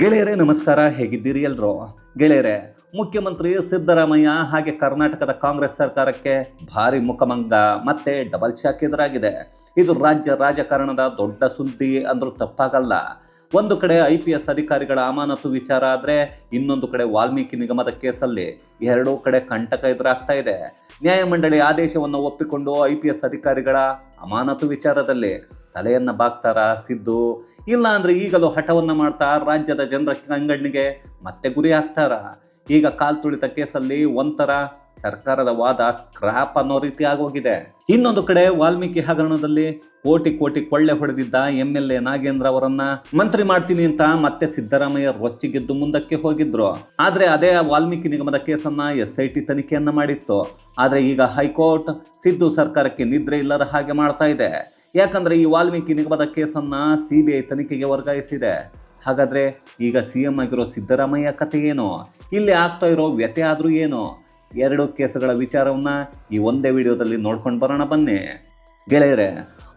ಗೆಳೆಯರೇ, ನಮಸ್ಕಾರ. ಹೇಗಿದ್ದೀರಿ ಎಲ್ರು? ಗೆಳೆಯರೇ, ಮುಖ್ಯಮಂತ್ರಿ ಸಿದ್ದರಾಮಯ್ಯ ಹಾಗೆ ಕರ್ನಾಟಕದ ಕಾಂಗ್ರೆಸ್ ಸರ್ಕಾರಕ್ಕೆ ಭಾರಿ ಮುಖಮಂಗ ಮತ್ತೆ ಡಬಲ್ ಶಾಕ್ ಎದುರಾಗಿದೆ. ಇದು ರಾಜ್ಯ ರಾಜಕಾರಣದ ದೊಡ್ಡ ಸುದ್ದಿ ಅಂದ್ರೂ ತಪ್ಪಾಗಲ್ಲ. ಒಂದು ಕಡೆ ಐ ಪಿ ಎಸ್ ಅಧಿಕಾರಿಗಳ ಅಮಾನತು ವಿಚಾರ ಆದ್ರೆ ಇನ್ನೊಂದು ಕಡೆ ವಾಲ್ಮೀಕಿ ನಿಗಮದ ಕೇಸಲ್ಲಿ ಎರಡೂ ಕಡೆ ಕಂಟಕ ಎದುರಾಗ್ತಾ ಇದೆ. ನ್ಯಾಯಮಂಡಳಿ ಆದೇಶವನ್ನು ಒಪ್ಪಿಕೊಂಡು ಐ ಪಿ ಎಸ್ ಅಧಿಕಾರಿಗಳ ಅಮಾನತು ವಿಚಾರದಲ್ಲಿ ತಲೆಯನ್ನ ಬಾಗ್ತಾರ ಸಿದ್ದು. ಇಲ್ಲ ಅಂದರೆ ಈಗಲೂ ಹಠವನ್ನು ಮಾಡ್ತಾ ರಾಜ್ಯದ ಜನರ ಕಂಗಣ್ಣಿಗೆ ಮತ್ತೆ ಗುರಿ ಹಾಕ್ತಾರ. ಈಗ ಕಾಲ್ ತುಳಿತ ಕೇಸಲ್ಲಿ ಒಂಥರ ಸರ್ಕಾರದ ವಾದ ಸ್ಕ್ರಾಪ್ ಅನ್ನೋ ರೀತಿ ಆಗೋಗಿದೆ. ಇನ್ನೊಂದು ಕಡೆ ವಾಲ್ಮೀಕಿ ಹಗರಣದಲ್ಲಿ ಕೋಟಿ ಕೋಟಿ ಕೊಳ್ಳೆ ಹೊಡೆದಿದ್ದ ಎಂ ಎಲ್ ಎ ನಾಗೇಂದ್ರ ಅವರನ್ನ ಮಂತ್ರಿ ಮಾಡ್ತೀನಿ ಅಂತ ಮತ್ತೆ ಸಿದ್ದರಾಮಯ್ಯ ರೊಚ್ಚಿಗೆದ್ದು ಮುಂದಕ್ಕೆ ಹೋಗಿದ್ರು. ಆದ್ರೆ ಅದೇ ವಾಲ್ಮೀಕಿ ನಿಗಮದ ಕೇಸನ್ನ ಎಸ್ ಐ ಟಿ ತನಿಖೆಯನ್ನ ಮಾಡಿತ್ತು. ಆದ್ರೆ ಈಗ ಹೈಕೋರ್ಟ್ ಸಿದ್ದು ಸರ್ಕಾರಕ್ಕೆ ನಿದ್ರೆ ಇಲ್ಲದ ಹಾಗೆ ಮಾಡ್ತಾ ಇದೆ. ಯಾಕಂದ್ರೆ ಈ ವಾಲ್ಮೀಕಿ ನಿಗಮದ ಕೇಸನ್ನ ಸಿ ಬಿ ಐ ತನಿಖೆಗೆ ವರ್ಗಾಯಿಸಿದೆ. ಹಾಗಾದ್ರೆ ಈಗ ಸಿ ಎಂ ಆಗಿರೋ ಸಿದ್ದರಾಮಯ್ಯ ಕಥೆ ಏನು? ಇಲ್ಲಿ ಆಗ್ತಾ ಇರೋ ವ್ಯತೆ ಆದರೂ ಏನು? ಎರಡು ಕೇಸುಗಳ ವಿಚಾರವನ್ನ ಈ ಒಂದೇ ವಿಡಿಯೋದಲ್ಲಿ ನೋಡ್ಕೊಂಡು ಬರೋಣ ಬನ್ನಿ. ಗೆಳೆಯರೆ,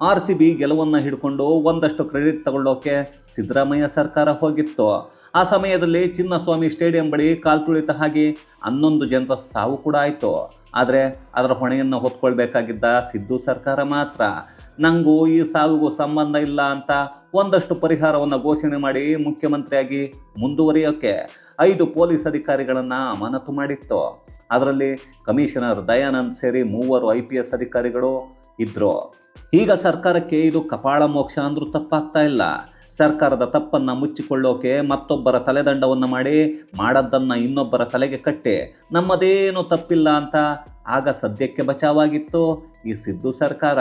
ಆರ್ ಸಿ ಬಿ ಗೆಲುವನ್ನು ಹಿಡ್ಕೊಂಡು ಒಂದಷ್ಟು ಕ್ರೆಡಿಟ್ ತಗೊಳ್ಳೋಕೆ ಸಿದ್ದರಾಮಯ್ಯ ಸರ್ಕಾರ ಹೋಗಿತ್ತು. ಆ ಸಮಯದಲ್ಲಿ ಚಿನ್ನಸ್ವಾಮಿ ಸ್ಟೇಡಿಯಂ ಬಳಿ ಕಾಲ್ತುಳಿತ ಹಾಗೆ ಹನ್ನೊಂದು ಜನರ ಸಾವು ಕೂಡ ಆಯಿತು. ಆದರೆ ಅದರ ಹೊಣೆಯನ್ನು ಹೊತ್ಕೊಳ್ಬೇಕಾಗಿದ್ದ ಸಿದ್ದು ಸರ್ಕಾರ ಮಾತ್ರ ನನಗೂ ಈ ಸಾವಿಗೂ ಸಂಬಂಧ ಇಲ್ಲ ಅಂತ ಒಂದಷ್ಟು ಪರಿಹಾರವನ್ನು ಘೋಷಣೆ ಮಾಡಿ ಮುಖ್ಯಮಂತ್ರಿಯಾಗಿ ಮುಂದುವರಿಯೋಕ್ಕೆ ಐದು ಪೊಲೀಸ್ ಅಧಿಕಾರಿಗಳನ್ನು ಅಮಾನತು ಮಾಡಿತ್ತು. ಅದರಲ್ಲಿ ಕಮಿಷನರ್ ದಯಾನಂದ್ ಸೇರಿ ಮೂವರು ಐ ಪಿ ಎಸ್ ಅಧಿಕಾರಿಗಳು ಇದ್ದರು ಈಗ ಸರ್ಕಾರಕ್ಕೆ ಇದು ಕಪಾಳ ಮೋಕ್ಷ ಅಂದರೂ ತಪ್ಪಾಗ್ತಾ ಇಲ್ಲ. ಸರ್ಕಾರದ ತಪ್ಪನ್ನು ಮುಚ್ಚಿಕೊಳ್ಳೋಕೆ ಮತ್ತೊಬ್ಬರ ತಲೆದಂಡವನ್ನು ಮಾಡಿ, ಮಾಡದ್ದನ್ನು ಇನ್ನೊಬ್ಬರ ತಲೆಗೆ ಕಟ್ಟೆ, ನಮ್ಮದೇನು ತಪ್ಪಿಲ್ಲ ಅಂತ ಆಗ ಸದ್ಯಕ್ಕೆ ಬಚಾವಾಗಿತ್ತು ಈ ಸಿದ್ದು ಸರ್ಕಾರ.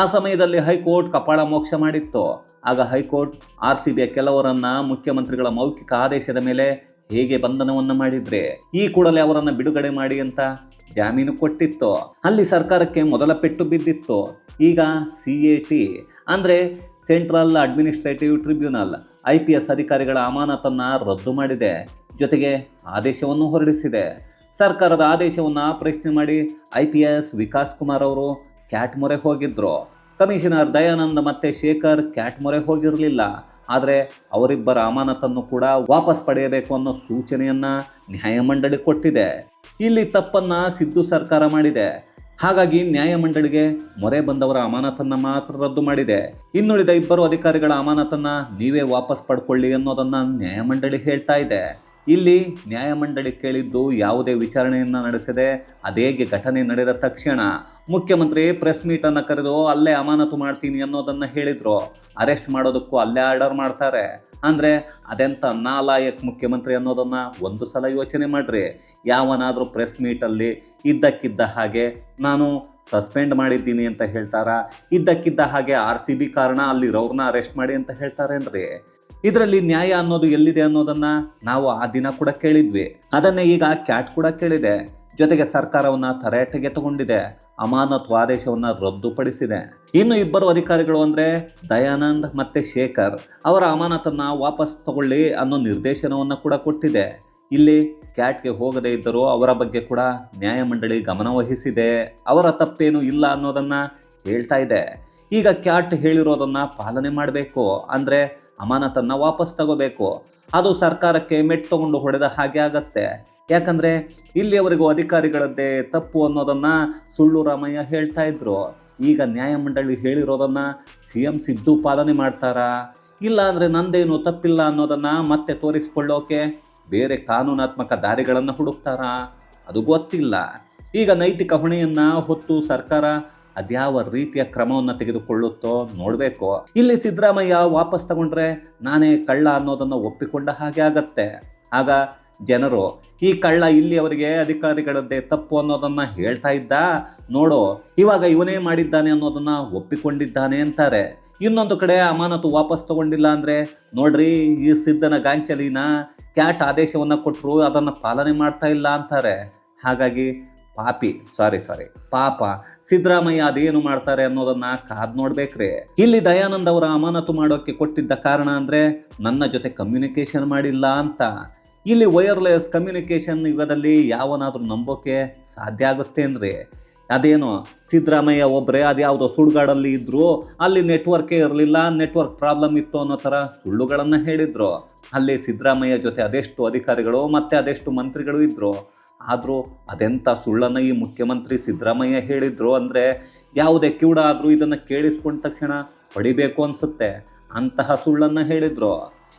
ಆ ಸಮಯದಲ್ಲಿ ಹೈಕೋರ್ಟ್ ಕಪಾಳ ಮೋಕ್ಷ ಮಾಡಿತ್ತು. ಆಗ ಹೈಕೋರ್ಟ್ ಆರ್ ಸಿ ಬಿಯ ಕೆಲವರನ್ನ ಮುಖ್ಯಮಂತ್ರಿಗಳ ಮೌಖಿಕ ಆದೇಶದ ಮೇಲೆ ಹೇಗೆ ಬಂಧನವನ್ನು ಮಾಡಿದ್ರೆ, ಈ ಕೂಡಲೇ ಅವರನ್ನು ಬಿಡುಗಡೆ ಮಾಡಿ ಅಂತ ಜಾಮೀನು ಕೊಟ್ಟಿತ್ತು. ಅಲ್ಲಿ ಸರ್ಕಾರಕ್ಕೆ ಮೊದಲ ಪೆಟ್ಟು ಬಿದ್ದಿತ್ತು. ಈಗ ಸಿ ಎ ಟಿ, ಅಂದರೆ central administrative tribunal I P S ಅಧಿಕಾರಿಗಳ ಅಮಾನತನ್ನು ರದ್ದು ಮಾಡಿದೆ. ಜೊತೆಗೆ ಆದೇಶವನ್ನು ಹೊರಡಿಸಿದೆ. ಸರ್ಕಾರದ ಆದೇಶವನ್ನು ಪ್ರಶ್ನೆ ಮಾಡಿ I P S Vikas Kumar ಅವರು ಕ್ಯಾಟ್ ಮೊರೆ ಹೋಗಿದ್ರು. ಕಮಿಷನರ್ ದಯಾನಂದ್ ಮತ್ತು ಶೇಖರ್ ಕ್ಯಾಟ್ ಮೊರೆ ಹೋಗಿರಲಿಲ್ಲ. ಆದರೆ ಅವರಿಬ್ಬರ ಅಮಾನತನ್ನು ಕೂಡ ವಾಪಸ್ ಪಡೆಯಬೇಕು ಅನ್ನೋ ಸೂಚನೆಯನ್ನು ನ್ಯಾಯಮಂಡಳಿ ಕೊಟ್ಟಿದೆ. ಇಲ್ಲಿ ತಪ್ಪನ್ನು ಸಿದ್ದು ಸರ್ಕಾರ ಮಾಡಿದೆ. ಹಾಗಾಗಿ ನ್ಯಾಯಮಂಡಳಿಗೆ ಮೊರೆ ಬಂದವರ ಅಮಾನತನ್ನ ಮಾತ್ರ ರದ್ದು ಮಾಡಿದೆ. ಇನ್ನುಳಿದ ಇಬ್ಬರು ಅಧಿಕಾರಿಗಳ ಅಮಾನತನ್ನ ನೀವೇ ವಾಪಸ್ ಪಡ್ಕೊಳ್ಳಿ ಅನ್ನೋದನ್ನ ನ್ಯಾಯಮಂಡಳಿ ಹೇಳ್ತಾ ಇದೆ. ಇಲ್ಲಿ ನ್ಯಾಯಮಂಡಳಿ ಕೇಳಿದ್ದು ಯಾವುದೇ ವಿಚಾರಣೆಯನ್ನ ನಡೆಸದೆ ಅದೇಗೆ ಘಟನೆ ನಡೆದ ತಕ್ಷಣ ಮುಖ್ಯಮಂತ್ರಿ ಪ್ರೆಸ್ ಮೀಟ್ ಅನ್ನ ಕರೆದು ಅಲ್ಲೇ ಅಮಾನತು ಮಾಡ್ತೀನಿ ಅನ್ನೋದನ್ನ ಹೇಳಿದ್ರು. ಅರೆಸ್ಟ್ ಮಾಡೋದಕ್ಕೂ ಅಲ್ಲೇ ಆರ್ಡರ್ ಮಾಡ್ತಾರೆ. ಅಂದ್ರೆ ಅದೆಂಥ ನಾಲಾಯಕ್ ಮುಖ್ಯಮಂತ್ರಿ ಅನ್ನೋದನ್ನು ಒಂದು ಸಲ ಯೋಚನೆ ಮಾಡಿರಿ. ಯಾವನಾದರೂ ಪ್ರೆಸ್ ಮೀಟಲ್ಲಿ ಇದ್ದಕ್ಕಿದ್ದ ಹಾಗೆ ನಾನು ಸಸ್ಪೆಂಡ್ ಮಾಡಿದ್ದೀನಿ ಅಂತ ಹೇಳ್ತಾರ? ಇದ್ದಕ್ಕಿದ್ದ ಹಾಗೆ ಆರ್ ಸಿ ಬಿ ಕಾರಣ ಅಲ್ಲಿರೋರ್ನ ಅರೆಸ್ಟ್ ಮಾಡಿ ಅಂತ ಹೇಳ್ತಾರೇನ್ರಿ? ಇದರಲ್ಲಿ ನ್ಯಾಯ ಅನ್ನೋದು ಎಲ್ಲಿದೆ ಅನ್ನೋದನ್ನು ನಾವು ಆ ದಿನ ಕೂಡ ಕೇಳಿದ್ವಿ. ಅದನ್ನೇ ಈಗ ಕ್ಯಾಟ್ ಕೂಡ ಕೇಳಿದೆ. ಜೊತೆಗೆ ಸರ್ಕಾರವನ್ನ ತರಾಟೆಗೆ ತಗೊಂಡಿದೆ. ಅಮಾನತು ಆದೇಶವನ್ನು ರದ್ದುಪಡಿಸಿದೆ. ಇನ್ನು ಇಬ್ಬರು ಅಧಿಕಾರಿಗಳು ಅಂದ್ರೆ ದಯಾನಂದ್ ಮತ್ತು ಶೇಖರ್. ಅವರ ಅಮಾನತನ್ನು ವಾಪಸ್ ತಗೊಳ್ಳಿ ಅನ್ನೋ ನಿರ್ದೇಶನವನ್ನ ಕೂಡ ಕೊಟ್ಟಿದೆ. ಇಲ್ಲಿ ಕ್ಯಾಟ್ಗೆ ಹೋಗದೇ ಇದ್ದರೂ ಅವರ ಬಗ್ಗೆ ಕೂಡ ನ್ಯಾಯಮಂಡಳಿ ಗಮನವಹಿಸಿದೆ ಅವರ ತಪ್ಪೇನು ಇಲ್ಲ ಅನ್ನೋದನ್ನ ಹೇಳ್ತಾ ಇದೆ. ಈಗ ಕ್ಯಾಟ್ ಹೇಳಿರೋದನ್ನ ಪಾಲನೆ ಮಾಡಬೇಕು. ಅಂದ್ರೆ ಅಮಾನತನ್ನು ವಾಪಸ್ ತಗೋಬೇಕು. ಅದು ಸರ್ಕಾರಕ್ಕೆ ಮೆಟ್ ತಗೊಂಡು ಹೊಡೆದ ಹಾಗೆ ಆಗತ್ತೆ. ಯಾಕಂದ್ರೆ ಇಲ್ಲಿಯವರೆಗೂ ಅಧಿಕಾರಿಗಳದ್ದೇ ತಪ್ಪು ಅನ್ನೋದನ್ನ ಸುಳ್ಳು ರಾಮಯ್ಯ ಹೇಳ್ತಾ ಇದ್ರು. ಈಗ ನ್ಯಾಯಮಂಡಳಿ ಹೇಳಿರೋದನ್ನ ಸಿ ಎಂ ಸಿದ್ದು ಪಾಲನೆ ಮಾಡ್ತಾರಾ? ಇಲ್ಲ ಅಂದ್ರೆ ನಂದೇನು ತಪ್ಪಿಲ್ಲ ಅನ್ನೋದನ್ನ ಮತ್ತೆ ತೋರಿಸ್ಕೊಳ್ಳೋಕೆ ಬೇರೆ ಕಾನೂನಾತ್ಮಕ ದಾರಿಗಳನ್ನು ಹುಡುಕ್ತಾರಾ? ಅದು ಗೊತ್ತಿಲ್ಲ. ಈಗ ನೈತಿಕ ಹೊಣೆಯನ್ನ ಹೊತ್ತು ಸರ್ಕಾರ ಅದ್ಯಾವ ರೀತಿಯ ಕ್ರಮವನ್ನು ತೆಗೆದುಕೊಳ್ಳುತ್ತೋ ನೋಡಬೇಕು. ಇಲ್ಲಿ ಸಿದ್ದರಾಮಯ್ಯ ವಾಪಸ್ ತಗೊಂಡ್ರೆ ನಾನೇ ಕಳ್ಳ ಅನ್ನೋದನ್ನು ಒಪ್ಪಿಕೊಂಡ ಹಾಗೆ ಆಗತ್ತೆ. ಆಗ ಜನರು, ಈ ಕಳ್ಳ ಇಲ್ಲಿ ಅವರಿಗೆ ಅಧಿಕಾರಿಗಳದ್ದೇ ತಪ್ಪು ಅನ್ನೋದನ್ನ ಹೇಳ್ತಾ ಇದ್ದ? ನೋಡು, ಇವಾಗ ಇವನೇ ಮಾಡಿದ್ದಾನೆ ಅನ್ನೋದನ್ನ ಒಪ್ಪಿಕೊಂಡಿದ್ದಾನೆ ಅಂತಾರೆ. ಇನ್ನೊಂದು ಕಡೆ ಅಮಾನತು ವಾಪಸ್ ತಗೊಂಡಿಲ್ಲ ಅಂದ್ರೆ, ನೋಡ್ರಿ, ಈ ಸಿದ್ದನ ಗಾಂಚಲಿನ ಕ್ಯಾಟ್ ಆದೇಶವನ್ನ ಕೊಟ್ಟರು ಅದನ್ನ ಪಾಲನೆ ಮಾಡ್ತಾ ಇಲ್ಲ ಅಂತಾರೆ. ಹಾಗಾಗಿ ಪಾಪಿ ಸಾರಿ ಸಾರಿ ಪಾಪ ಸಿದ್ದರಾಮಯ್ಯ ಅದೇನು ಮಾಡ್ತಾರೆ ಅನ್ನೋದನ್ನ ಕಾದ್ ನೋಡ್ಬೇಕ್ರಿ. ಇಲ್ಲಿ ದಯಾನಂದ್ ಅವರ ಅಮಾನತು ಮಾಡೋಕೆ ಕೊಟ್ಟಿದ್ದ ಕಾರಣ ಅಂದ್ರೆ, ನನ್ನ ಜೊತೆ ಕಮ್ಯುನಿಕೇಶನ್ ಮಾಡಿಲ್ಲ ಅಂತ. ಇಲ್ಲಿ ವೈರ್ಲೆಸ್ ಕಮ್ಯುನಿಕೇಷನ್ ಯುಗದಲ್ಲಿ ಯಾವನಾದರೂ ನಂಬೋಕೆ ಸಾಧ್ಯ ಆಗುತ್ತೆ ಅಂದರೆ ಅದೇನು ಸಿದ್ದರಾಮಯ್ಯ ಒಬ್ಬರೇ ಅದು ಯಾವುದೋ ಸುಳ್ಗಾಡಲ್ಲಿ ಇದ್ದರು ಅಲ್ಲಿ ನೆಟ್ವರ್ಕೇ ಇರಲಿಲ್ಲ ನೆಟ್ವರ್ಕ್ ಪ್ರಾಬ್ಲಮ್ ಇತ್ತು ಅನ್ನೋ ಥರ ಸುಳ್ಳುಗಳನ್ನು ಹೇಳಿದ್ರು. ಅಲ್ಲಿ ಸಿದ್ದರಾಮಯ್ಯ ಜೊತೆ ಅದೆಷ್ಟು ಅಧಿಕಾರಿಗಳು ಮತ್ತು ಅದೆಷ್ಟು ಮಂತ್ರಿಗಳು ಇದ್ದರು ಆದರೂ ಅದೆಂಥ ಸುಳ್ಳನ್ನು ಈ ಮುಖ್ಯಮಂತ್ರಿ ಸಿದ್ದರಾಮಯ್ಯ ಹೇಳಿದರು ಅಂದರೆ ಯಾವುದೇ ಕಿವುಡ ಆದರೂ ಇದನ್ನು ಕೇಳಿಸ್ಕೊಂಡ ತಕ್ಷಣ ಹೊಡಿಬೇಕು ಅನಿಸುತ್ತೆ. ಅಂತಹ ಸುಳ್ಳನ್ನು ಹೇಳಿದ್ರು.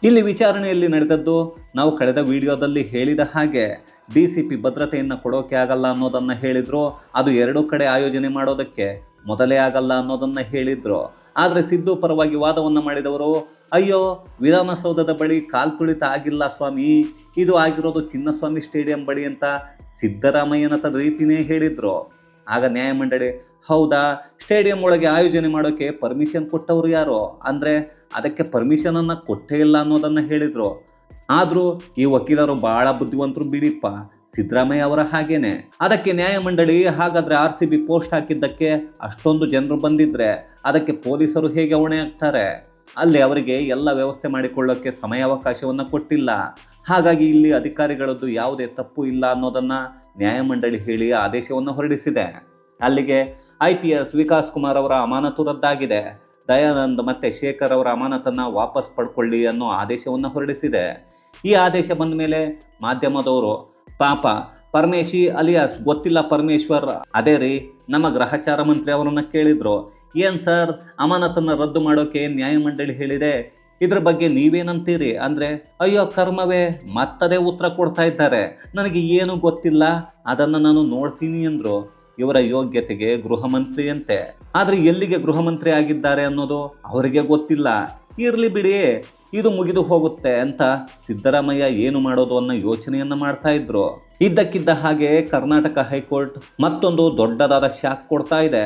ಇಲ್ಲಿ ವಿಚಾರಣೆಯಲ್ಲಿ ನಡೆದದ್ದು ನಾವು ಕಳೆದ ವಿಡಿಯೋದಲ್ಲಿ ಹೇಳಿದ ಹಾಗೆ ಡಿ ಸಿ ಪಿ ಭದ್ರತೆಯನ್ನು ಕೊಡೋಕೆ ಆಗಲ್ಲ ಅನ್ನೋದನ್ನು ಹೇಳಿದ್ರು. ಅದು ಎರಡೂ ಕಡೆ ಆಯೋಜನೆ ಮಾಡೋದಕ್ಕೆ ಮೊದಲೇ ಆಗಲ್ಲ ಅನ್ನೋದನ್ನು ಹೇಳಿದ್ರು. ಆದರೆ ಸಿದ್ದು ಪರವಾಗಿ ವಾದವನ್ನು ಮಾಡಿದವರು, ಅಯ್ಯೋ, ವಿಧಾನಸೌಧದ ಬಳಿ ಕಾಲ್ ತುಳಿತ ಆಗಿಲ್ಲ ಸ್ವಾಮಿ, ಇದು ಆಗಿರೋದು ಚಿನ್ನಸ್ವಾಮಿ ಸ್ಟೇಡಿಯಂ ಬಳಿ ಅಂತ ಸಿದ್ದರಾಮಯ್ಯನ ರೀತಿನೇ ಹೇಳಿದರು. ಆಗ ನ್ಯಾಯಮಂಡಳಿ, ಹೌದಾ, ಸ್ಟೇಡಿಯಂ ಒಳಗೆ ಆಯೋಜನೆ ಮಾಡೋಕ್ಕೆ ಪರ್ಮಿಷನ್ ಕೊಟ್ಟವರು ಯಾರು? ಅಂದರೆ ಅದಕ್ಕೆ ಪರ್ಮಿಷನನ್ನು ಕೊಟ್ಟೇ ಇಲ್ಲ ಅನ್ನೋದನ್ನು ಹೇಳಿದರು. ಆದರೂ ಈ ವಕೀಲರು ಭಾಳ ಬುದ್ಧಿವಂತರು ಬಿಡಿಪ್ಪ, ಸಿದ್ದರಾಮಯ್ಯ ಅವರ ಹಾಗೇನೆ. ಅದಕ್ಕೆ ನ್ಯಾಯಮಂಡಳಿ ಹಾಗಾದ್ರೆ ಆರ್ ಸಿ ಬಿ ಪೋಸ್ಟ್ ಹಾಕಿದ್ದಕ್ಕೆ ಅಷ್ಟೊಂದು ಜನರು ಬಂದಿದ್ರೆ ಅದಕ್ಕೆ ಪೊಲೀಸರು ಹೇಗೆ ಹೊಣೆ ಆಗ್ತಾರೆ? ಅಲ್ಲಿ ಅವರಿಗೆ ಎಲ್ಲ ವ್ಯವಸ್ಥೆ ಮಾಡಿಕೊಳ್ಳೋಕ್ಕೆ ಸಮಯಾವಕಾಶವನ್ನು ಕೊಟ್ಟಿಲ್ಲ. ಹಾಗಾಗಿ ಇಲ್ಲಿ ಅಧಿಕಾರಿಗಳದ್ದು ಯಾವುದೇ ತಪ್ಪು ಇಲ್ಲ ಅನ್ನೋದನ್ನು ನ್ಯಾಯಮಂಡಳಿ ಹೇಳಿ ಆದೇಶವನ್ನು ಹೊರಡಿಸಿದೆ. ಅಲ್ಲಿಗೆ I P S Vikas Kumar ಅವರ ಅಮಾನತು ರದ್ದಾಗಿದೆ ದಯಾನಂದ್ ಮತ್ತೆ ಶೇಖರ್ ಅವರ ಅಮಾನತನ್ನು ವಾಪಸ್ ಪಡ್ಕೊಳ್ಳಿ ಅನ್ನೋ ಆದೇಶವನ್ನು ಹೊರಡಿಸಿದೆ. ಈ ಆದೇಶ ಬಂದ ಮೇಲೆ ಮಾಧ್ಯಮದವರು, ಪಾಪ ಪರಮೇಶಿ ಅಲಿಯಾಸ್ ಗೊತ್ತಿಲ್ಲ ಪರಮೇಶ್ವರ್. ಅದೇ ರೀ, ನಮ್ಮ ಗ್ರಹಚಾರ ಮಂತ್ರಿ ಅವರನ್ನ ಕೇಳಿದ್ರು. ಏನ್ ಸರ್, ಅಮಾನತನ್ನ ರದ್ದು ಮಾಡೋಕೆ ನ್ಯಾಯಮಂಡಳಿ ಹೇಳಿದೆ. ಇದ್ರ ಬಗ್ಗೆ ನೀವೇನಂತೀರಿ? ಅಂದ್ರೆ, ಅಯ್ಯೋ ಕರ್ಮವೇ, ಮತ್ತದೇ ಉತ್ತರ ಕೊಡ್ತಾ ಇದ್ದಾರೆ. ನನಗೆ ಏನು ಗೊತ್ತಿಲ್ಲ, ಅದನ್ನು ನಾನು ನೋಡ್ತೀನಿ ಅಂದರು. ಇವರ ಯೋಗ್ಯತೆಗೆ ಗೃಹ ಮಂತ್ರಿ ಅಂತೆ ಆದ್ರೆ ಎಲ್ಲಿಗೆ ಗೃಹ ಮಂತ್ರಿ ಆಗಿದ್ದಾರೆ ಅನ್ನೋದು ಅವರಿಗೆ ಗೊತ್ತಿಲ್ಲ. ಇರಲಿ ಬಿಡಿ, ಇದು ಮುಗಿದು ಹೋಗುತ್ತೆ ಅಂತ ಸಿದ್ದರಾಮಯ್ಯ ಏನು ಮಾಡೋದು ಅನ್ನೋ ಯೋಚನೆಯನ್ನು ಮಾಡ್ತಾ ಇದ್ರು. ಇದ್ದಕ್ಕಿದ್ದ ಹಾಗೆ ಕರ್ನಾಟಕ ಹೈಕೋರ್ಟ್ ಮತ್ತೊಂದು ದೊಡ್ಡದಾದ ಶಾಕ್ ಕೊಡ್ತಾ ಇದೆ.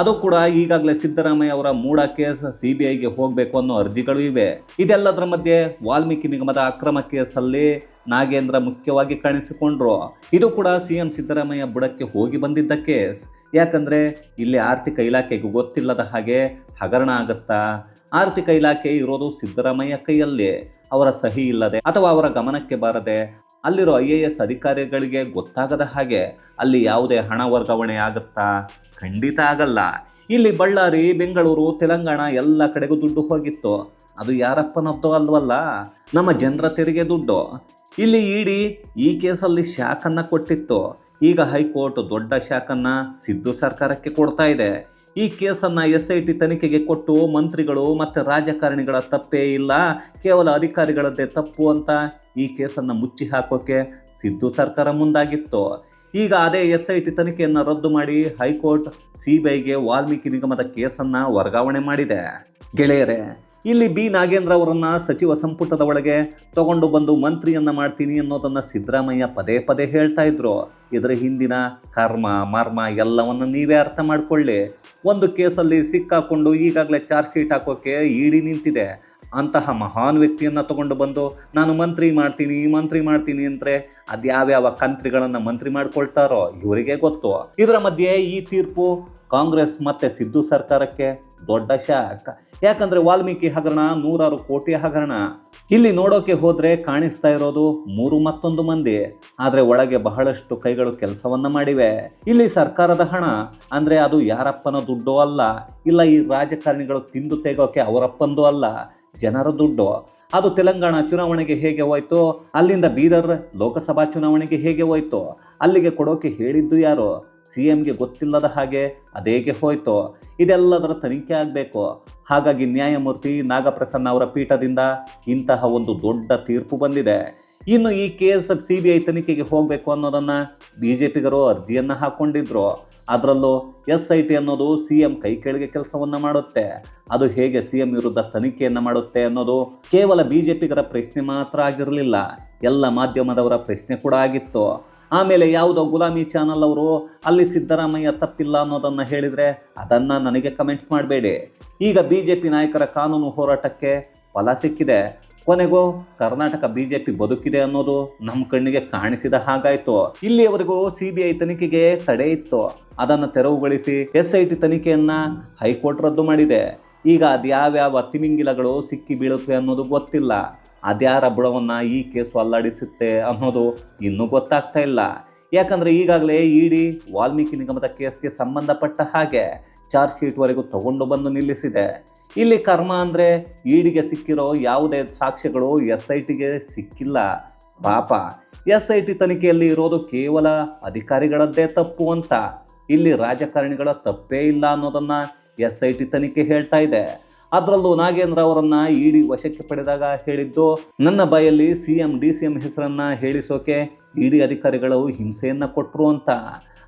ಅದು ಕೂಡ ಈಗಾಗಲೇ ಸಿದ್ದರಾಮಯ್ಯ ಅವರ ಮೂಡ ಕೇಸ್ ಸಿಬಿಐಗೆ ಹೋಗಬೇಕು ಅನ್ನೋ ಅರ್ಜಿಗಳು ಇವೆ. ಇದೆಲ್ಲದರ ಮಧ್ಯೆ ವಾಲ್ಮೀಕಿ ನಿಗಮದ ಅಕ್ರಮ ಕೇಸಲ್ಲಿ ನಾಗೇಂದ್ರ ಮುಖ್ಯವಾಗಿ ಕಾಣಿಸಿಕೊಂಡ್ರು. ಇದು ಕೂಡ ಸಿಎಂ ಸಿದ್ದರಾಮಯ್ಯ ಬುಡಕ್ಕೆ ಹೋಗಿ ಬಂದಿದ್ದ ಕೇಸ್. ಯಾಕಂದ್ರೆ ಇಲ್ಲಿ ಆರ್ಥಿಕ ಇಲಾಖೆಗೂ ಗೊತ್ತಿಲ್ಲದ ಹಾಗೆ ಹಗರಣ ಆಗತ್ತಾ? ಆರ್ಥಿಕ ಇಲಾಖೆ ಇರೋದು ಸಿದ್ದರಾಮಯ್ಯ ಕೈಯಲ್ಲಿ. ಅವರ ಸಹಿ ಇಲ್ಲದೆ ಅಥವಾ ಅವರ ಗಮನಕ್ಕೆ ಬಾರದೆ ಅಲ್ಲಿರೋ ಐ ಎ ಎಸ್ ಅಧಿಕಾರಿಗಳಿಗೆ ಗೊತ್ತಾಗದ ಹಾಗೆ ಅಲ್ಲಿ ಯಾವುದೇ ಹಣ ವರ್ಗಾವಣೆ ಆಗುತ್ತಾ? ಖಂಡಿತ ಆಗಲ್ಲ. ಇಲ್ಲಿ ಬಳ್ಳಾರಿ, ಬೆಂಗಳೂರು, ತೆಲಂಗಾಣ ಎಲ್ಲ ಕಡೆಗೂ ದುಡ್ಡು ಹೋಗಿತ್ತು. ಅದು ಯಾರಪ್ಪನದ್ದು ಅಲ್ವಲ್ಲ? ನಮ್ಮ ಜನರ ತೆರಿಗೆ ದುಡ್ಡು. ಇಲ್ಲಿ ಇಡಿ ಈ ಕೇಸಲ್ಲಿ ಶಾಖನ್ನ ಕೊಟ್ಟಿತ್ತು. ಈಗ ಹೈಕೋರ್ಟ್ ದೊಡ್ಡ ಶಾಖನ್ನ ಸಿದ್ದು ಸರ್ಕಾರಕ್ಕೆ ಕೊಡ್ತಾ ಇದೆ. ಈ ಕೇಸನ್ನ ಎಸ್ ಐ ಟಿ ತನಿಖೆಗೆ ಕೊಟ್ಟು ಮಂತ್ರಿಗಳು ಮತ್ತು ರಾಜಕಾರಣಿಗಳ ತಪ್ಪೇ ಇಲ್ಲ, ಕೇವಲ ಅಧಿಕಾರಿಗಳದ್ದೇ ತಪ್ಪು ಅಂತ ಈ ಕೇಸನ್ನು ಮುಚ್ಚಿ ಹಾಕೋಕೆ ಸಿದ್ದು ಸರ್ಕಾರ ಮುಂದಾಗಿತ್ತು. ಈಗ ಅದೇ ಎಸ್ ಐ ಟಿ ತನಿಖೆಯನ್ನು ರದ್ದು ಮಾಡಿ ಹೈಕೋರ್ಟ್ ಸಿ ಬಿ ಐಗೆ ವಾಲ್ಮೀಕಿ ನಿಗಮದ ಕೇಸನ್ನು ವರ್ಗಾವಣೆ ಮಾಡಿದೆ. ಗೆಳೆಯರೇ ಇಲ್ಲಿ ಬಿ. ನಾಗೇಂದ್ರ ಅವರನ್ನು ಸಚಿವ ಸಂಪುಟದ ಒಳಗೆ ತಗೊಂಡು ಬಂದು ಮಂತ್ರಿಯನ್ನ ಮಾಡ್ತೀನಿ ಅನ್ನೋದನ್ನು ಸಿದ್ದರಾಮಯ್ಯ ಪದೇ ಪದೇ ಹೇಳ್ತಾ ಇದ್ರು. ಇದರ ಹಿಂದಿನ ಕರ್ಮ, ಮರ್ಮ ಎಲ್ಲವನ್ನು ನೀವೇ ಅರ್ಥ ಮಾಡಿಕೊಳ್ಳಿ. ಒಂದು ಕೇಸಲ್ಲಿ ಸಿಕ್ಕಾಕೊಂಡು ಈಗಾಗಲೇ ಚಾರ್ಜ್ ಶೀಟ್ ಹಾಕೋಕೆ ಇಡಿ ನಿಂತಿದೆ. ಅಂತಹ ಮಹಾನ್ ವ್ಯಕ್ತಿಯನ್ನ ತಗೊಂಡು ಬಂದು ನಾನು ಮಂತ್ರಿ ಮಾಡ್ತೀನಿ ಮಂತ್ರಿ ಮಾಡ್ತೀನಿ ಅಂದ್ರೆ ಅದ್ಯಾವ್ಯಾವ ಕಂತ್ರಿಗಳನ್ನು ಮಂತ್ರಿ ಮಾಡ್ಕೊಳ್ತಾರೋ ಇವರಿಗೆ ಗೊತ್ತು. ಇದರ ಮಧ್ಯೆ ಈ ತೀರ್ಪು ಕಾಂಗ್ರೆಸ್ ಮತ್ತೆ ಸಿದ್ದು ಸರ್ಕಾರಕ್ಕೆ ದೊಡ್ಡ ಶಾಕ್. ಯಾಕಂದ್ರೆ ವಾಲ್ಮೀಕಿ ಹಗರಣ ನೂರಾರು ಕೋಟಿ ಹಗರಣ. ಇಲ್ಲಿ ನೋಡೋಕೆ ಹೋದ್ರೆ ಕಾಣಿಸ್ತಾ ಇರೋದು ಮೂರು ಮತ್ತೊಂದು ಮಂದಿ. ಆದ್ರೆ ಒಳಗೆ ಬಹಳಷ್ಟು ಕೈಗಳು ಕೆಲಸವನ್ನ ಮಾಡಿವೆ. ಇಲ್ಲಿ ಸರ್ಕಾರದ ಹಣ. ಅಂದ್ರೆ ಅದು ಯಾರಪ್ಪನ ದುಡ್ಡು ಅಲ್ಲ. ಇಲ್ಲ ಈ ರಾಜಕಾರಣಿಗಳು ತಿಂದು ತೆಗೋಕೆ ಅವರಪ್ಪಂದು ಅಲ್ಲ. ಜನರ ದುಡ್ಡು. ಅದು ತೆಲಂಗಾಣ ಚುನಾವಣೆಗೆ ಹೇಗೆ ಹೋಯ್ತು? ಅಲ್ಲಿಂದ ಬೀದರ್ ಲೋಕಸಭಾ ಚುನಾವಣೆಗೆ ಹೇಗೆ ಹೋಯ್ತು? ಅಲ್ಲಿಗೆ ಕೊಡೋಕೆ ಹೇಳಿದ್ದು ಯಾರು? ಸಿ ಎಂಗೆ ಗೊತ್ತಿಲ್ಲದ ಹಾಗೆ ಅದೇಗೆ ಹೋಯ್ತೋ? ಇದೆಲ್ಲದರ ತನಿಖೆ ಆಗಬೇಕು. ಹಾಗಾಗಿ ನ್ಯಾಯಮೂರ್ತಿ ನಾಗಪ್ರಸನ್ನ ಅವರ ಪೀಠದಿಂದ ಇಂತಹ ಒಂದು ದೊಡ್ಡ ತೀರ್ಪು ಬಂದಿದೆ. ಇನ್ನು ಈ ಕೇಸ್ ಸಿ ಬಿ ಐ ತನಿಖೆಗೆ ಹೋಗಬೇಕು ಅನ್ನೋದನ್ನು ಬಿ ಜೆ ಪಿಗರು ಅರ್ಜಿಯನ್ನು ಹಾಕ್ಕೊಂಡಿದ್ರು ಅದರಲ್ಲೂ ಎಸ್ ಐ ಟಿ ಅನ್ನೋದು ಸಿ ಎಂ ಕೈ ಕೆಳಗೆ ಕೆಲಸವನ್ನು ಮಾಡುತ್ತೆ. ಅದು ಹೇಗೆ ಸಿ ಎಂ ವಿರುದ್ಧ ತನಿಖೆಯನ್ನು ಮಾಡುತ್ತೆ ಅನ್ನೋದು ಕೇವಲ ಬಿ ಜೆ ಪಿಗರ ಪ್ರಶ್ನೆ ಮಾತ್ರ ಆಗಿರಲಿಲ್ಲ. ಎಲ್ಲ ಮಾಧ್ಯಮದವರ ಪ್ರಶ್ನೆ ಕೂಡ ಆಗಿತ್ತು. ಆಮೇಲೆ ಯಾವುದೋ ಗುಲಾಮಿ ಚಾನಲ್ ಅವರು ಅಲ್ಲಿ ಸಿದ್ದರಾಮಯ್ಯ ತಪ್ಪಿಲ್ಲ ಅನ್ನೋದನ್ನು ಹೇಳಿದರೆ ಅದನ್ನು ನನಗೆ ಕಮೆಂಟ್ಸ್ ಮಾಡಬೇಡಿ. ಈಗ ಬಿ ಜೆ ಪಿ ನಾಯಕರ ಕಾನೂನು ಹೋರಾಟಕ್ಕೆ ಫಲ ಸಿಕ್ಕಿದೆ. ಕೊನೆಗೂ ಕರ್ನಾಟಕ ಬಿಜೆಪಿ ಬದುಕಿದೆ ಅನ್ನೋದು ನಮ್ಮ ಕಣ್ಣಿಗೆ ಕಾಣಿಸಿದ ಹಾಗಾಯಿತು. ಇಲ್ಲಿಯವರೆಗೂ ಸಿ ಬಿ ಐ ತನಿಖೆಗೆ ತಡೆ ಇತ್ತು. ಅದನ್ನು ತೆರವುಗೊಳಿಸಿ ಎಸ್ ಐ ಟಿ ತನಿಖೆಯನ್ನ ಹೈಕೋರ್ಟ್ ರದ್ದು ಮಾಡಿದೆ. ಈಗ ಅದ್ಯಾವ್ಯಾವ ತಿಮಿಂಗಿಲಗಳು ಸಿಕ್ಕಿ ಬೀಳುತ್ತವೆ ಅನ್ನೋದು ಗೊತ್ತಿಲ್ಲ. ಅದ್ಯಾರ ಬುಡವನ್ನು ಈ ಕೇಸು ಅಲ್ಲಾಡಿಸುತ್ತೆ ಅನ್ನೋದು ಇನ್ನೂ ಗೊತ್ತಾಗ್ತಾ ಇಲ್ಲ. ಯಾಕಂದರೆ ಈಗಾಗಲೇ ಇಡಿ ವಾಲ್ಮೀಕಿ ನಿಗಮದ ಕೇಸ್ಗೆ ಸಂಬಂಧಪಟ್ಟ ಹಾಗೆ ಚಾರ್ಜ್ ಶೀಟ್ವರೆಗೂ ತಗೊಂಡು ಬಂದು ನಿಲ್ಲಿಸಿದೆ. ಇಲ್ಲಿ ಕರ್ಮ ಅಂದರೆ ಈಡಿಗೆ ಸಿಕ್ಕಿರೋ ಯಾವುದೇ ಸಾಕ್ಷ್ಯಗಳು ಎಸ್ ಐ ಟಿಗೆ ಸಿಕ್ಕಿಲ್ಲ. ಪಾಪ ಎಸ್ ಐ ಟಿ ತನಿಖೆಯಲ್ಲಿ ಇರೋದು ಕೇವಲ ಅಧಿಕಾರಿಗಳದ್ದೇ ತಪ್ಪು ಅಂತ. ಇಲ್ಲಿ ರಾಜಕಾರಣಿಗಳ ತಪ್ಪೇ ಇಲ್ಲ ಅನ್ನೋದನ್ನು ಎಸ್ ಐ ಟಿ ತನಿಖೆ ಹೇಳ್ತಾ ಇದೆ. ಅದರಲ್ಲೂ ನಾಗೇಂದ್ರ ಅವರನ್ನ ಇಡಿ ವಶಕ್ಕೆ ಪಡೆದಾಗ ಹೇಳಿದ್ದು, ನನ್ನ ಬಾಯಲ್ಲಿ C M, D C M ಹೆಸರನ್ನ ಹೇಳಿಸೋಕೆ ಇಡಿ ಅಧಿಕಾರಿಗಳು ಹಿಂಸೆಯನ್ನ ಕೊಟ್ಟರು ಅಂತ.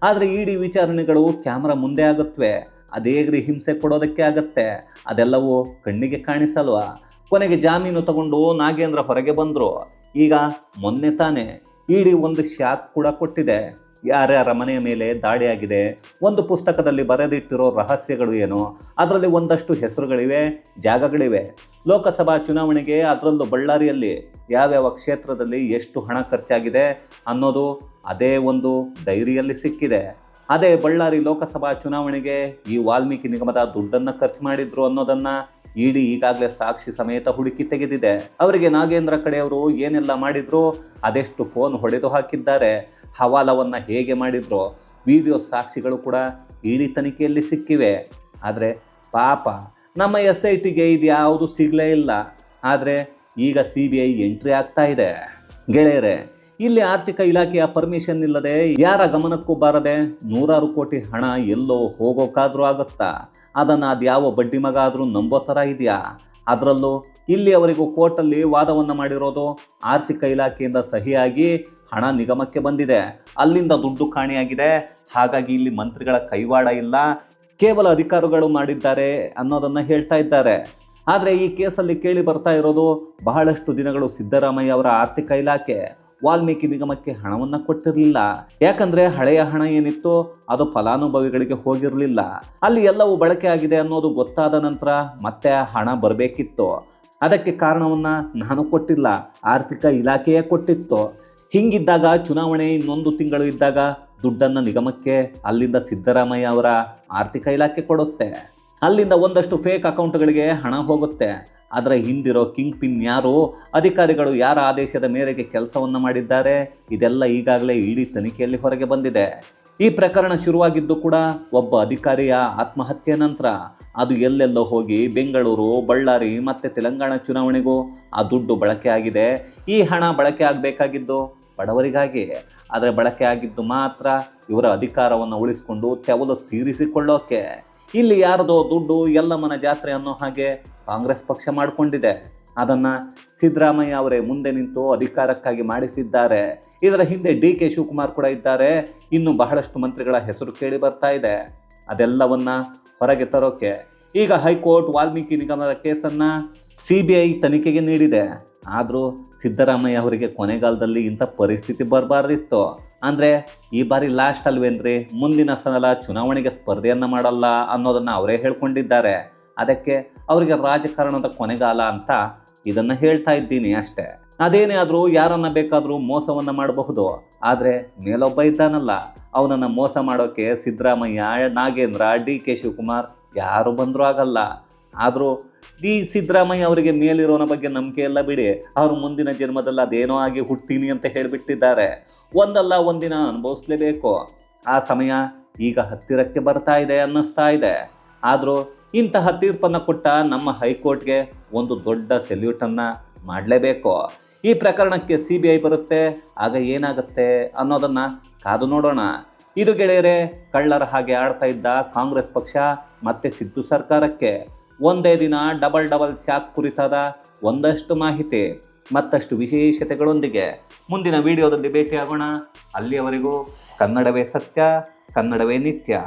ಆದರೆ ಇಡಿ ವಿಚಾರಣೆಗಳು ಕ್ಯಾಮ್ರಾ ಮುಂದೆ ಆಗುತ್ತವೆ ಅದೇಗ್ರಿ ಹಿಂಸೆ ಕೊಡೋದಕ್ಕೆ ಆಗತ್ತೆ. ಅದೆಲ್ಲವೂ ಕಣ್ಣಿಗೆ ಕಾಣಿಸಲ್ವಾ? ಕೊನೆಗೆ ಜಾಮೀನು ತಗೊಂಡು ನಾಗೇಂದ್ರ ಹೊರಗೆ ಬಂದರು. ಈಗ ಮೊನ್ನೆ ತಾನೇ ಇಡಿ ಒಂದು ಶಾಕ್ ಕೂಡ ಕೊಟ್ಟಿದೆ. ಯಾರ್ಯಾರ ಮನೆಯ ಮೇಲೆ ದಾಳಿಯಾಗಿದೆ, ಒಂದು ಪುಸ್ತಕದಲ್ಲಿ ಬರೆದಿಟ್ಟಿರೋ ರಹಸ್ಯಗಳು ಏನು? ಅದರಲ್ಲಿ ಒಂದಷ್ಟು ಹೆಸರುಗಳಿವೆ, ಜಾಗಗಳಿವೆ. ಲೋಕಸಭಾ ಚುನಾವಣೆಗೆ ಅದರಲ್ಲೂ ಬಳ್ಳಾರಿಯಲ್ಲಿ ಯಾವ್ಯಾವ ಕ್ಷೇತ್ರದಲ್ಲಿ ಎಷ್ಟು ಹಣ ಖರ್ಚಾಗಿದೆ ಅನ್ನೋದು ಅದೇ ಒಂದು ಡೈರಿಯಲ್ಲಿ ಸಿಕ್ಕಿದೆ. ಅದೇ ಬಳ್ಳಾರಿ ಲೋಕಸಭಾ ಚುನಾವಣೆಗೆ ಈ ವಾಲ್ಮೀಕಿ ನಿಗಮದ ದುಡ್ಡನ್ನು ಖರ್ಚು ಮಾಡಿದ್ರು ಅನ್ನೋದನ್ನ ಇಡಿ ಈಗಾಗಲೇ ಸಾಕ್ಷಿ ಸಮೇತ ಹುಡುಕಿ ತೆಗೆದಿದೆ. ಅವರಿಗೆ ನಾಗೇಂದ್ರ ಕಡೆಯವರು ಏನೆಲ್ಲ ಮಾಡಿದ್ರು? ಅದೆಷ್ಟು ಫೋನ್ ಹೊಡೆದು ಹಾಕಿದ್ದಾರೆ? ಹವಾಲವನ್ನು ಹೇಗೆ ಮಾಡಿದ್ರು? ವಿಡಿಯೋ ಸಾಕ್ಷಿಗಳು ಕೂಡ ಇಡಿ ತನಿಖೆಯಲ್ಲಿ ಸಿಕ್ಕಿವೆ. ಆದರೆ ಪಾಪ, ನಮ್ಮ ಎಸ್ ಐ ಟಿಗೆ ಇದು ಯಾವುದು ಸಿಗಲೇ ಇಲ್ಲ. ಆದರೆ ಈಗ ಸಿ ಬಿ ಐ ಎಂಟ್ರಿ ಆಗ್ತಾ ಇದೆ. ಗೆಳೆಯರೆ, ಇಲ್ಲಿ ಆರ್ಥಿಕ ಇಲಾಖೆಯ ಪರ್ಮಿಷನ್ ಇಲ್ಲದೆ ಯಾರ ಗಮನಕ್ಕೂ ಬಾರದೆ ನೂರಾರು ಕೋಟಿ ಹಣ ಎಲ್ಲೋ ಹೋಗೋಕ್ಕಾದರೂ ಆಗುತ್ತಾ? ಅದನ್ನು ಅದ್ಯಾವ ಬಡ್ಡಿ ಮಗ ಆದರೂ ನಂಬೋ ಥರ ಇದೆಯಾ? ಅದರಲ್ಲೂ ಇಲ್ಲಿ ಅವರಿಗೂ ಕೋರ್ಟಲ್ಲಿ ವಾದವನ್ನು ಮಾಡಿರೋದು ಆರ್ಥಿಕ ಇಲಾಖೆಯಿಂದ ಸಹಿಯಾಗಿ ಹಣ ನಿಗಮಕ್ಕೆ ಬಂದಿದೆ. ಅಲ್ಲಿಂದ ದುಡ್ಡು ಕಾಣೆಯಾಗಿದೆ. ಹಾಗಾಗಿ ಇಲ್ಲಿ ಮಂತ್ರಿಗಳ ಕೈವಾಡ ಇಲ್ಲ. ಕೇವಲ ಅಧಿಕಾರಿಗಳು ಮಾಡಿದ್ದಾರೆ ಅನ್ನೋದನ್ನು ಹೇಳ್ತಾ ಇದ್ದಾರೆ. ಆದರೆ ಈ ಕೇಸಲ್ಲಿ ಕೇಳಿ ಬರ್ತಾ ಇರೋದು ಬಹಳಷ್ಟು ದಿನಗಳು ಸಿದ್ದರಾಮಯ್ಯ ಅವರ ಆರ್ಥಿಕ ಇಲಾಖೆ. ವಾಲ್ಮೀಕಿ ನಿಗಮಕ್ಕೆ ಹಣವನ್ನು ಕೊಟ್ಟಿರಲಿಲ್ಲ. ಯಾಕಂದ್ರೆ ಹಳೆಯ ಹಣ ಏನಿತ್ತು ಅದು ಫಲಾನುಭವಿಗಳಿಗೆ ಹೋಗಿರಲಿಲ್ಲ. ಅಲ್ಲಿ ಎಲ್ಲವೂ ಬಳಕೆ ಆಗಿದೆ ಅನ್ನೋದು ಗೊತ್ತಾದ ನಂತರ ಮತ್ತೆ ಆ ಹಣ ಬರಬೇಕಿತ್ತು. ಅದಕ್ಕೆ ಕಾರಣವನ್ನ ನಾನು ಕೊಟ್ಟಿಲ್ಲ, ಆರ್ಥಿಕ ಇಲಾಖೆಯೇ ಕೊಟ್ಟಿತ್ತು. ಹಿಂಗಿದ್ದಾಗ ಚುನಾವಣೆ ಇನ್ನೊಂದು ತಿಂಗಳು ಇದ್ದಾಗ ದುಡ್ಡನ್ನು ನಿಗಮಕ್ಕೆ, ಅಲ್ಲಿಂದ ಸಿದ್ದರಾಮಯ್ಯ ಅವರ ಆರ್ಥಿಕ ಇಲಾಖೆ ಕೊಡುತ್ತೆ. ಅಲ್ಲಿಂದ ಒಂದಷ್ಟು ಫೇಕ್ ಅಕೌಂಟ್ಗಳಿಗೆ ಹಣ ಹೋಗುತ್ತೆ. ಅದರ ಹಿಂದಿರೋ ಕಿಂಗ್ ಪಿನ್ ಯಾರು? ಅಧಿಕಾರಿಗಳು ಯಾರ ಆದೇಶದ ಮೇರೆಗೆ ಕೆಲಸವನ್ನು ಮಾಡಿದ್ದಾರೆ? ಇದೆಲ್ಲ ಈಗಾಗಲೇ ಇಡೀ ತನಿಖೆಯಲ್ಲಿ ಹೊರಗೆ ಬಂದಿದೆ. ಈ ಪ್ರಕರಣ ಶುರುವಾಗಿದ್ದು ಕೂಡ ಒಬ್ಬ ಅಧಿಕಾರಿಯ ಆತ್ಮಹತ್ಯೆ ನಂತರ. ಅದು ಎಲ್ಲೆಲ್ಲೋ ಹೋಗಿ ಬೆಂಗಳೂರು, ಬಳ್ಳಾರಿ ಮತ್ತು ತೆಲಂಗಾಣ ಚುನಾವಣೆಗೂ ಆ ದುಡ್ಡು ಬಳಕೆ ಆಗಿದೆ. ಈ ಹಣ ಬಳಕೆ ಆಗಬೇಕಾಗಿದ್ದು ಬಡವರಿಗಾಗಿ. ಆದರೆ ಬಳಕೆ ಆಗಿದ್ದು ಮಾತ್ರ ಇವರ ಅಧಿಕಾರವನ್ನು ಉಳಿಸಿಕೊಂಡು ತೆವಲು ತೀರಿಸಿಕೊಳ್ಳೋಕೆ. ಇಲ್ಲಿ ಯಾರದೋ ದುಡ್ಡು ಎಲ್ಲಮ್ಮನ ಜಾತ್ರೆ ಅನ್ನೋ ಹಾಗೆ ಕಾಂಗ್ರೆಸ್ ಪಕ್ಷ ಮಾಡಿಕೊಂಡಿದೆ. ಅದನ್ನು ಸಿದ್ದರಾಮಯ್ಯ ಅವರೇ ಮುಂದೆ ನಿಂತು ಅಧಿಕಾರಕ್ಕಾಗಿ ಮಾಡಿಸಿದ್ದಾರೆ. ಇದರ ಹಿಂದೆ ಡಿ ಕೆ ಶಿವಕುಮಾರ್ ಕೂಡ ಇದ್ದಾರೆ. ಇನ್ನು ಬಹಳಷ್ಟು ಮಂತ್ರಿಗಳ ಹೆಸರು ಕೇಳಿ ಬರ್ತಾ ಇದೆ. ಅದೆಲ್ಲವನ್ನ ಹೊರಗೆ ತರೋಕೆ. ಈಗ ಹೈಕೋರ್ಟ್ ವಾಲ್ಮೀಕಿ ನಿಗಮದ ಕೇಸನ್ನು ಸಿ ಬಿ ಐ ತನಿಖೆಗೆ ನೀಡಿದೆ. ಆದರೂ ಸಿದ್ದರಾಮಯ್ಯ ಅವರಿಗೆ ಕೊನೆಗಾಲದಲ್ಲಿ ಇಂಥ ಪರಿಸ್ಥಿತಿ ಬರಬಾರ್ದಿತ್ತು. ಅಂದರೆ ಈ ಬಾರಿ ಲಾಸ್ಟ್ ಅಲ್ವೇನ್ರಿ? ಮುಂದಿನ ಸಲ ಚುನಾವಣೆಗೆ ಸ್ಪರ್ಧೆಯನ್ನು ಮಾಡಲ್ಲ ಅನ್ನೋದನ್ನು ಅವರೇ ಹೇಳ್ಕೊಂಡಿದ್ದಾರೆ. ಅದಕ್ಕೆ ಅವರಿಗೆ ರಾಜಕಾರಣದ ಕೊನೆಗಾಲ ಅಂತ ಇದನ್ನು ಹೇಳ್ತಾ ಇದ್ದೀನಿ ಅಷ್ಟೇ. ಅದೇನೇ ಆದರೂ ಯಾರನ್ನ ಬೇಕಾದರೂ ಮೋಸವನ್ನು ಮಾಡಬಹುದು. ಆದರೆ ಮೇಲೊಬ್ಬ ಇದ್ದಾನಲ್ಲ. ಅವನನ್ನು ಮೋಸ ಮಾಡೋಕ್ಕೆ ಸಿದ್ದರಾಮಯ್ಯ, ನಾಗೇಂದ್ರ, ಡಿ ಕೆ ಶಿವಕುಮಾರ್ ಯಾರು ಬಂದರೂ ಆಗಲ್ಲ. ಆದರೂ ಡಿ ಸಿದ್ದರಾಮಯ್ಯ ಅವರಿಗೆ ಮೇಲಿರೋನ ಬಗ್ಗೆ ನಂಬಿಕೆ ಎಲ್ಲ ಬಿಡಿ. ಅವರು ಮುಂದಿನ ಜನ್ಮದಲ್ಲಿ ಅದೇನೋ ಆಗಿ ಹುಟ್ಟೀನಿ ಅಂತ ಹೇಳಿಬಿಟ್ಟಿದ್ದಾರೆ. ಒಂದಲ್ಲ ಒಂದಿನ ಅನುಭವಿಸ್ಲೇಬೇಕು. ಆ ಸಮಯ ಈಗ ಹತ್ತಿರಕ್ಕೆ ಬರ್ತಾ ಇದೆ ಅನ್ನಿಸ್ತಾ ಇದೆ. ಆದರೂ ಇಂತಹ ತೀರ್ಪನ್ನು ಕೊಟ್ಟ ನಮ್ಮ ಹೈಕೋರ್ಟ್ಗೆ ಒಂದು ದೊಡ್ಡ ಸೆಲ್ಯೂಟನ್ನು ಮಾಡಲೇಬೇಕು. ಈ ಪ್ರಕರಣಕ್ಕೆ ಸಿ ಬಿ ಐ ಬರುತ್ತೆ, ಆಗ ಏನಾಗುತ್ತೆ ಅನ್ನೋದನ್ನು ಕಾದು ನೋಡೋಣ. ಇದು ಗೆಳೆಯರೆ, ಕಳ್ಳರ ಹಾಗೆ ಆಡ್ತಾ ಇದ್ದ ಕಾಂಗ್ರೆಸ್ ಪಕ್ಷ ಮತ್ತೆ ಸಿದ್ದು ಸರ್ಕಾರಕ್ಕೆ. ಒಂದೇ ದಿನ ಡಬಲ್ ಡಬಲ್ ಶಾಕ್ ಕುರಿತಾದ ಒಂದಷ್ಟು ಮಾಹಿತಿ, ಮತ್ತಷ್ಟು ವಿಶೇಷತೆಗಳೊಂದಿಗೆ. ಮುಂದಿನ ವಿಡಿಯೋದಲ್ಲಿ ಭೇಟಿಯಾಗೋಣ. ಅಲ್ಲಿಯವರೆಗೂ ಕನ್ನಡವೇ ಸತ್ಯ, ಕನ್ನಡವೇ ನಿತ್ಯ.